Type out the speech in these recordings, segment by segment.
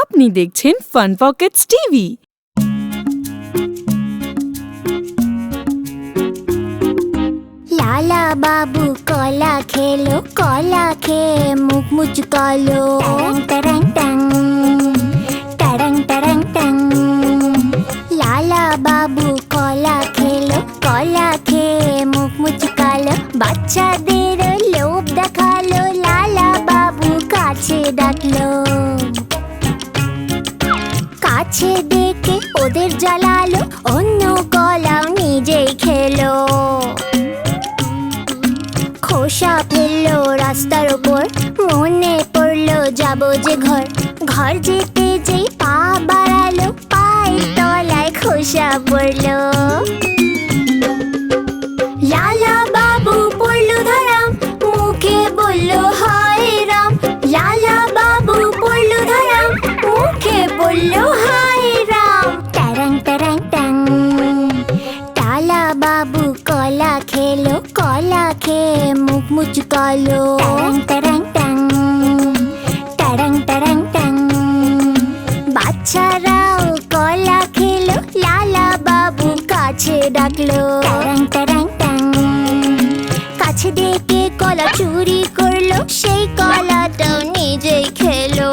আপনি দেখছেন fun Pockets TV লালা বাবু কলা খেলো, কলা খেয়ে মুখ মুচকালো। ট্যাং ট্যাং ট্যাং ট্যাং ট্যাং। লালা বাবু কলা খেলো, কলা খেয়ে মুখ মুচকালো। বাচ্চাদের লোভ দেখাল, লালা বাবু কাছে ডাকলো। কাছে ডেকে ওদের জ্বালালো, অন্য কলাও নিজেই খেলো। খোসা ফেলল রাস্তার ওপর, মনে পড়ল যাব যে ঘর। ঘর যেতে যেই পা বাড়ালো, পায়ের তলায় খোসা পড়ল। খেয়ে মুখ মুচকালো ট্যারাং ট্যারাং ট্যাং ট্যারাং ট্যাং বাচ্চারাও কলা খেলো লালা বাবু কাছে ডাকলো ট্যারাং ট্যারাং ট্যাং কাছে ডেকে কলা চুরি করল সেই কলাটাও নিজেই খেলো।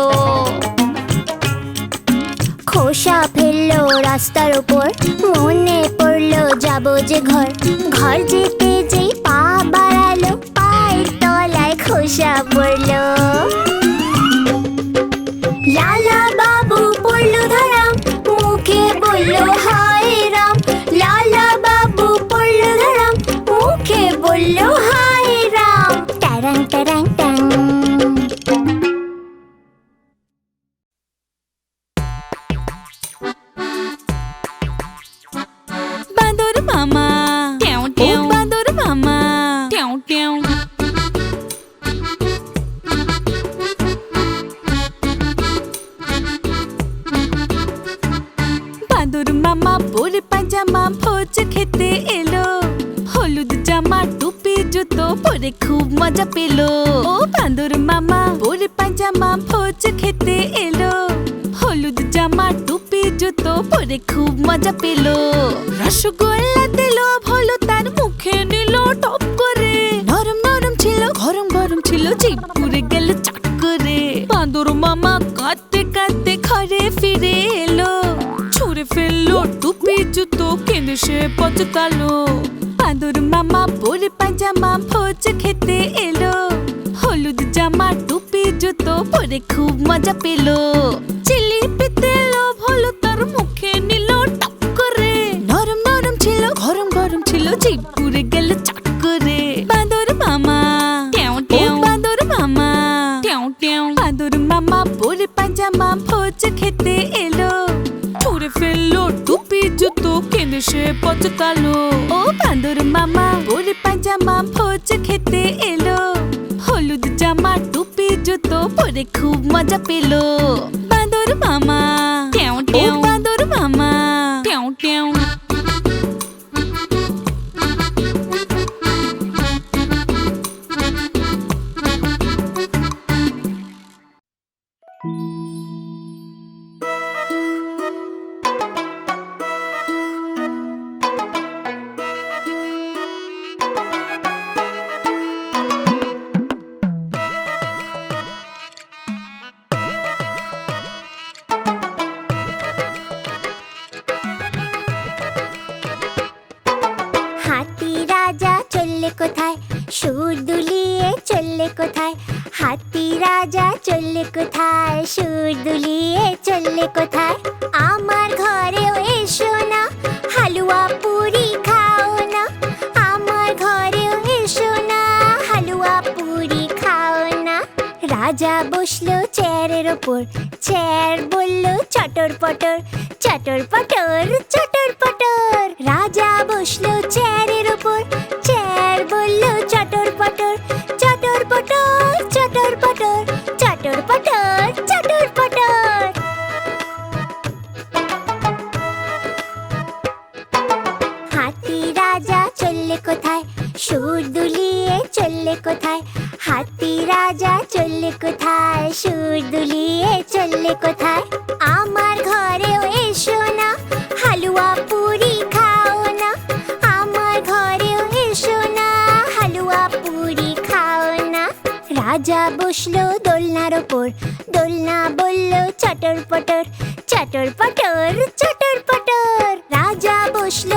খোসা ফেলল রাস্তার উপর মনে যাব যে ঘর। ঘর যেতে যেই পা বাড়ালো পায়ের তলায় খোসা পড়ল। জুতো কেঁদে সে পচতালো বাঁদর মামা পরে পাজামা ভোজ খেতে এলো হলুদ জামা টুপি জুতো পরে খুব মজা পেল চিলি পেতে লোভ হলো তার মুখে নিল টপ করে নরম নরম ছিল গরম গরম ছিল জিভ গেল চট করে বাঁদর মামা ও ট্যাও বাঁদর মামা ট্যাও ট্যাও বাঁদর মামা পরে পাজামা ভোজ খেতে এলো ছুঁড়ে ফেলল জুতো পচ সে পচতালো ও বান্দর মামা, ওরে পাজামা ভোজ খেতে এলো। হলুদ জামা, টুপি, জুতো পরে খুব মজা পেল। বান্দর মামা। বসল চেয়ারের দোলনা বলল চটর পটর চটর পটর চটর পটর রাজা বসল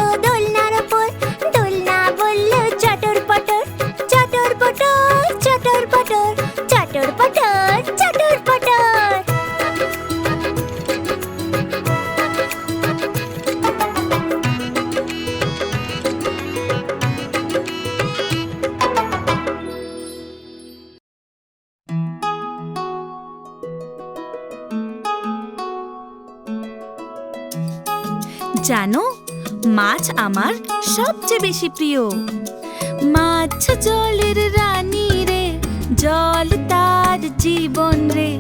সবচেয়ে বেশি প্রিয়? মাছ জলের রানী রে, জল তার জীবন রে।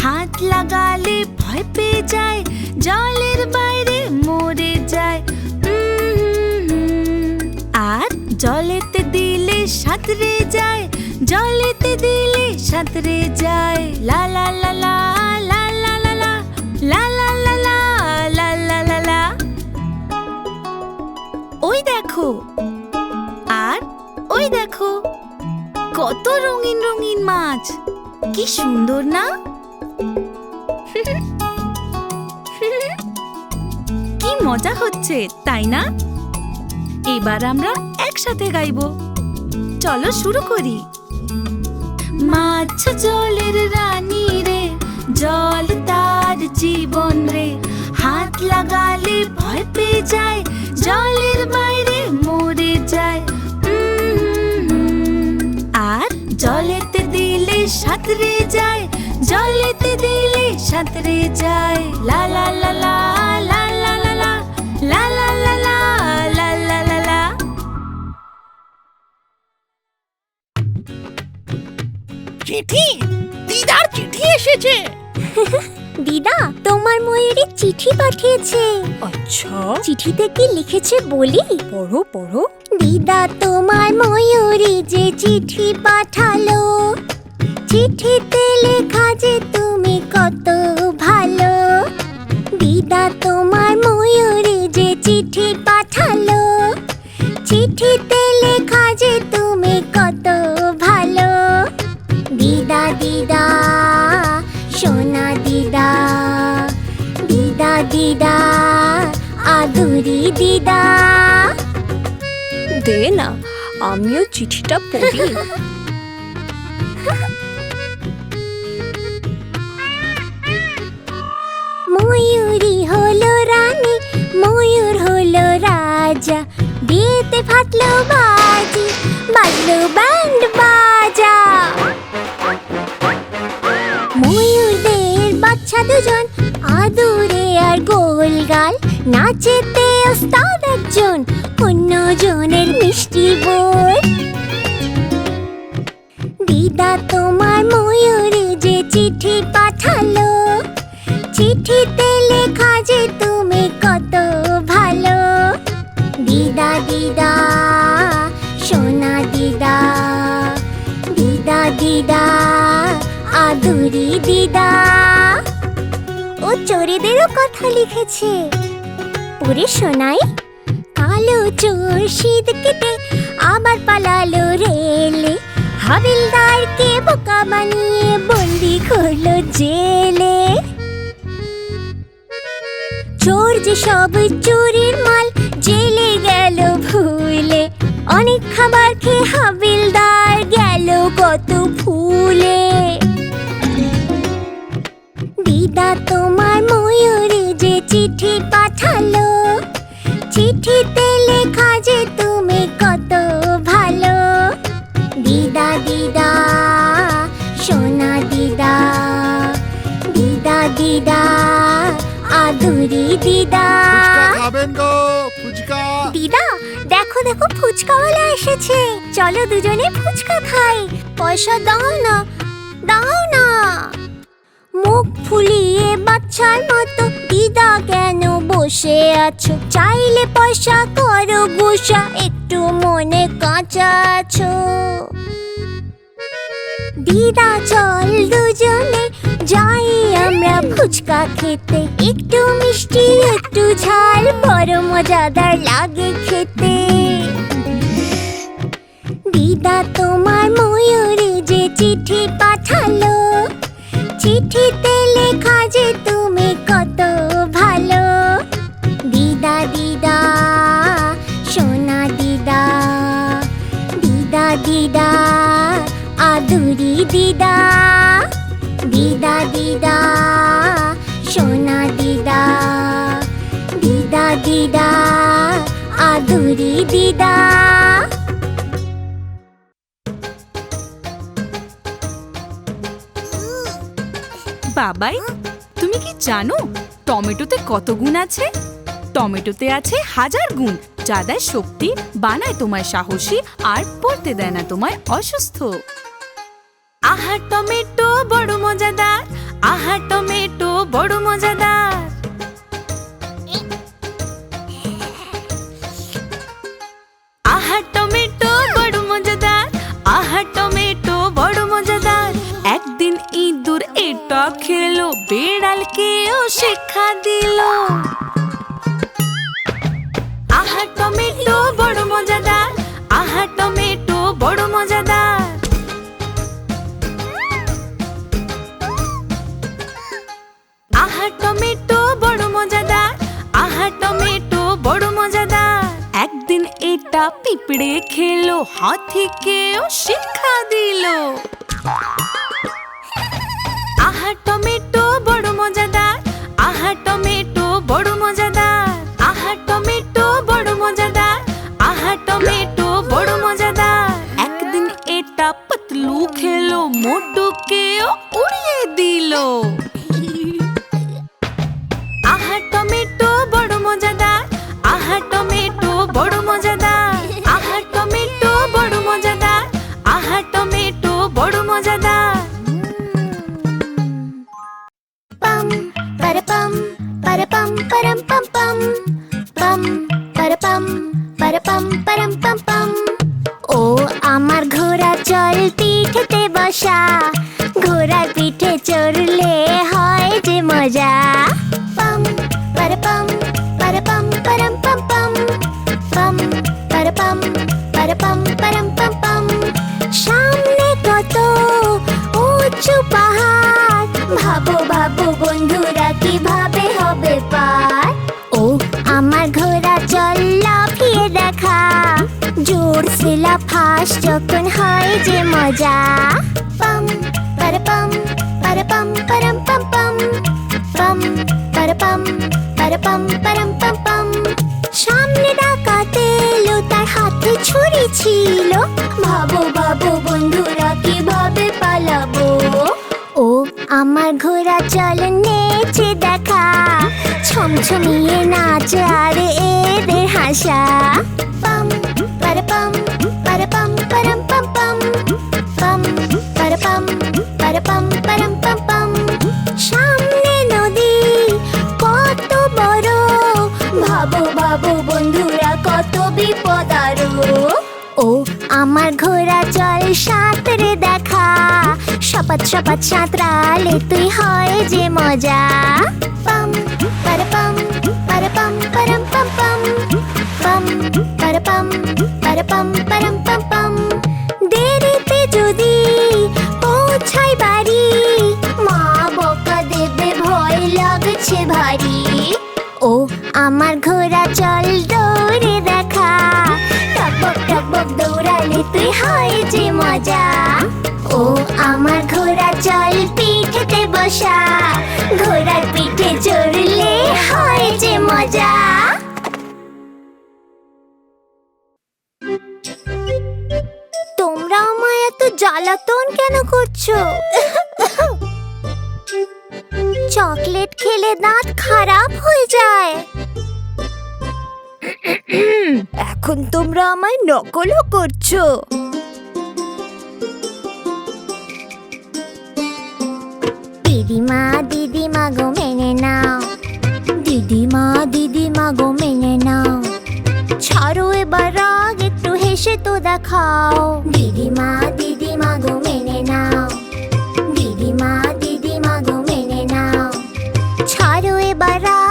হাত লাগালে ভয় পেয়ে যায়, জলের বাইরে মরে যায়। আর জলেতে দিলে সাঁতরে যায়, জলেতে দিলে সাঁতরে যায়। লা লা লা লা। দেখো। আর ওই দেখো, কত রঙিন রঙিন মাছ। কি সুন্দর না? কি মজা হচ্ছে, তাই না? এবার আমরা একসাথে গাইবো। চলো শুরু করি। মাছ জলের রানী রে, জল তার জীবন রে। হাত লাগালে ভয় পেয়ে যায় জলের বাইরে মরে যায় আর জলেতে দিলে সাঁতরে যায় জলেতে দিলে সাঁতরে যায় লা লা লা লা লা লা লা লা লা লা লা লা লা লা লা লা চিঠি দিদার চিঠি এসেছে দিদা তোমার ময়ূরী চিঠি পাঠিয়েছে। আচ্ছা। চিঠিতে কি লিখেছে বলি? পড়ো পড়ো। দিদা তোমার ময়ূরী যে চিঠি পাঠালো চিঠিতে লেখা যে তুমি কত ভালো। দিদা তোমার ময়ূরী যে চিঠি পাঠালো চিঠিতে লেখা যে তুমি কত ভালো। দিদা দিদা। দিদা দিদা দিদা আদুরি দিদা। দে না আমিও চিঠিটা পড়ি। ময়ূরী হলো রানী ময়ূর হলো রাজা। বিয়েতে ফাটলো বাজি বাজলো ব্যান্ড বাজা। দুজন আদুরে আর গোলগাল নাচেতে ওস্তাদ একজন, অন্যজনের মিষ্টি বল। দিদা তোমার ময়ূরে যে চিঠি পাঠালো, চিঠিতে লেখা যে তুমি কত ভালো। দিদা দিদা, সোনা, দিদা দিদা দিদা, আদুরি, দিদা। চোরেদেরও কথা লিখেছে। পড়ে শোনাই কালো চোর শীত কেটে আবার পালালো রেলে। হাবিলদারকে বোকা বানিয়ে বন্দি করল জেলে। চোর যে সব চুরির মাল জেলে গেল ভুলে। অনেক খাবার খেয়ে হাবিলদার চলো দুজনে ফুচকা খাই। পয়সা দাও না দাও না। মুখ ফুলিয়ে বাচ্চার মতো দিদা কেন বসে আছো? চাইলে পয়সা করো গুসা একটু মনে কাঁচা আছো। দিদা, চল দুজনে যাই আমরা ফুচকা খেতে। একটু মিষ্টি, একটু ঝাল, বড় মজাদার লাগে খেতে। দিদা তোমার ময়ূরে যে চিঠি পাঠালো। চিঠিতে লেখা যে তুমি কত ভালো। দিদা দিদা, সোনা, দিদা দিদা দিদা, আদুরি, দিদা দিদা দিদা, সোনা, দিদা দিদা দিদা, আদুরি, দিদা। বাবাই, তুমি কি জানো টমেটোতে কত গুণ আছে? টমেটোতে আছে হাজার গুণ, যা দেয় শক্তি, বানায় তোমায় সাহসী আর পড়তে দেয় না তোমায় অসুস্থ। আহার টমেটো বড় মজাদার, আহার টমেটো বড় মজাদার। আহার টমেটো হাতিকেও শিক্ষা দিল। যে মজা। পাম পার পাম পার পাম পারাম পাম পাম। পাম পার পাম পার পাম পারাম পাম পাম। সামনে ডাকাতে এলো তার হাতে ছুরি ছিল। ভাবো ভাবো বন্ধুরা কীভাবে পালাবো? ও আমার ঘোড়া চল নেচে দেখা। ছমছমিয়ে নাচ আর এদের হাসা। পাম পার পাম পার পাম পারাম চল সাঁতরে দেখা। সপাত সপাত সাঁতরালে তুই হয় যে মজা। পাম, পার পাম পার পাম, পারাম পাম পাম। পাম পাম পাম হয় যে মজা। ও আমার ঘোড়া চল পিঠেতে বসা। ঘোড়ার পিঠে চড়লে হয় যে মজা। তোমরা আমায় এত জ্বালাতন কেন করছ? চকলেট খেলে দাঁত খারাপ হয়ে যায়। এখন তোমরা আমায় নকলও করছ। দিদিমা দিদিমা গো, মেনে নাও। দিদিমা দিদিমা গো, মেনে নাও। ছাড়ো এবার রাগ, একটু হেসে তো দেখাও। দিদিমা দিদিমা গো, মেনে নাও। দিদিমা দিদিমা গো, মেনে নাও। ছাড়ো এবার রাগ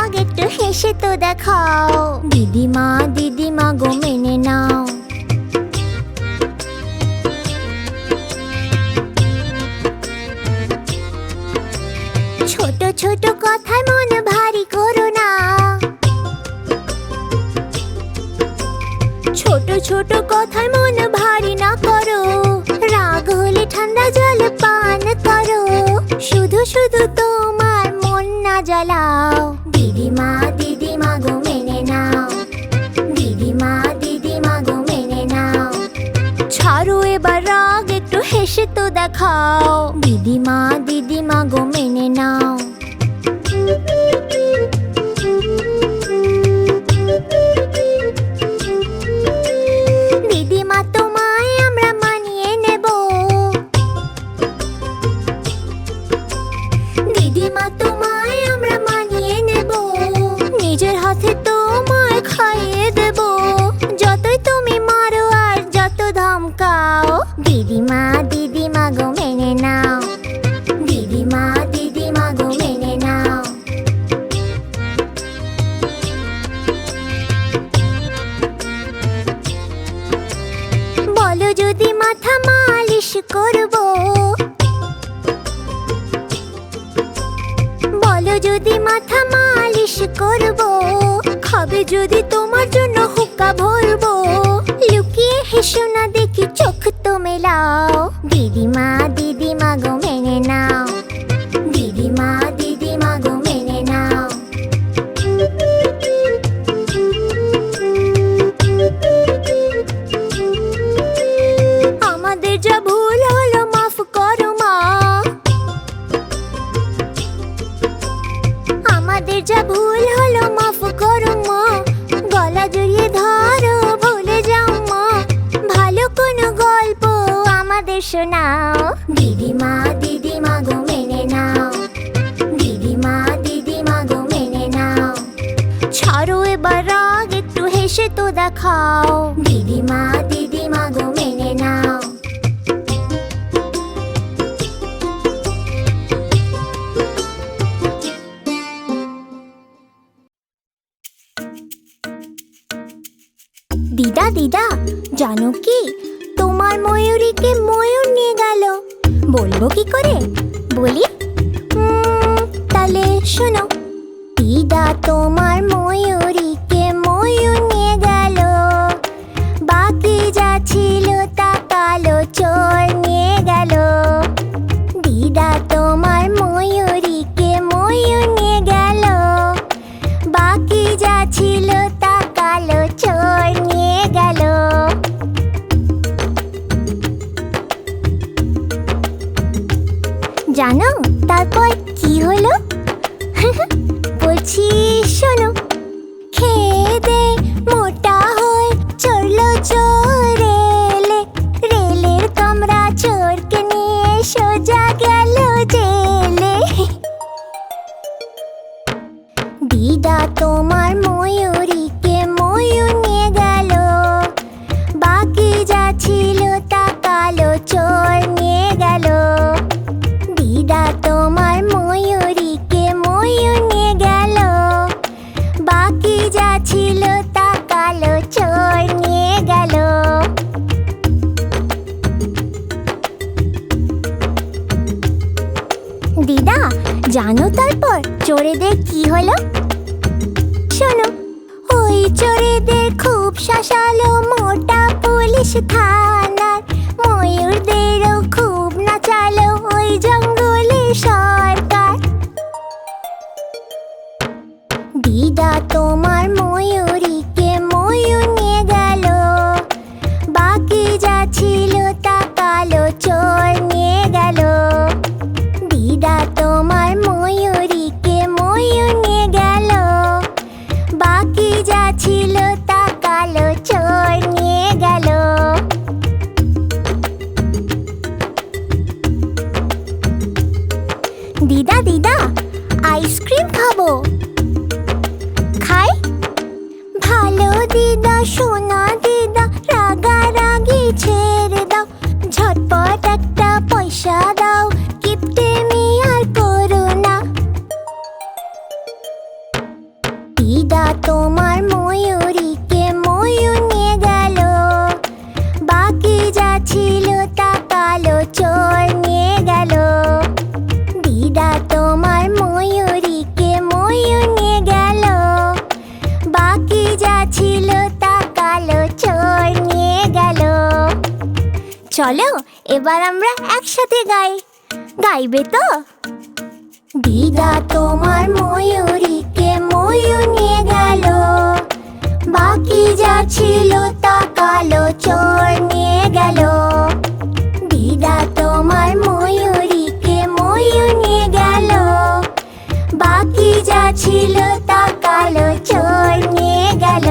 হেসে তো দেখাও। দিদিমা দিদিমা গো মেনে নাও। ছোট ছোট কথায় মন ভারী করো না। ছোট ছোট কথায় মন ভারী না করো। রাগ হলে ঠান্ডা জল পান করো। শুধু শুধু তোমার মন না জ্বালাও। হেসে তো দেখাও। দিদিমা দিদিমা গো মেনে নাও। মাথা মালিশ করব। বলো যদি মাথা মালিশ করব, খাবে যদি তোমার জন্য হুকা ভরবো। লুকিয়ে হেসো না দেখি চোখ তো মেলাও। দিদিমা দিদিমা। আমাদের যা ভুল হলো, মাফ করো মা। গলা জড়িয়ে ধরো, ভুলে যাও মা। ভালো কোনো গল্প আমাদের শোনাও। দিদিমা দিদিমা গো, মেনে নাও। দিদিমা দিদিমা গো, মেনে নাও। ছাড়ো এবার রাগ, একটু হেসে তো দেখাও। দিদিমা দিদিমা ময়ূরীকে ময়ূর নিয়ে গেল। বলব কি করে? বলি তাহলে শোনো দিদা, জানো তারপর চোরেদের কি হলো? শোনো, ওই চোরেদের খুব শাসালো মোটা পুলিশ থানার ময়ূরদেরও খুব নাচালো ওই জঙ্গলে সরকার। দিদা, তোমার ময়ূর চলো, এবার আমরা একসাথে গাই। গাইবে তো? দিদা তোমার ময়ূরীকে ময়ূর নিয়ে গেল। বাকি যা ছিল তা কালো চোর নিয়ে গেল। দিদা তোমার ময়ূরীকে ময়ূর নিয়ে গেল। বাকি যা ছিল তা কালো চোর নিয়ে গেল।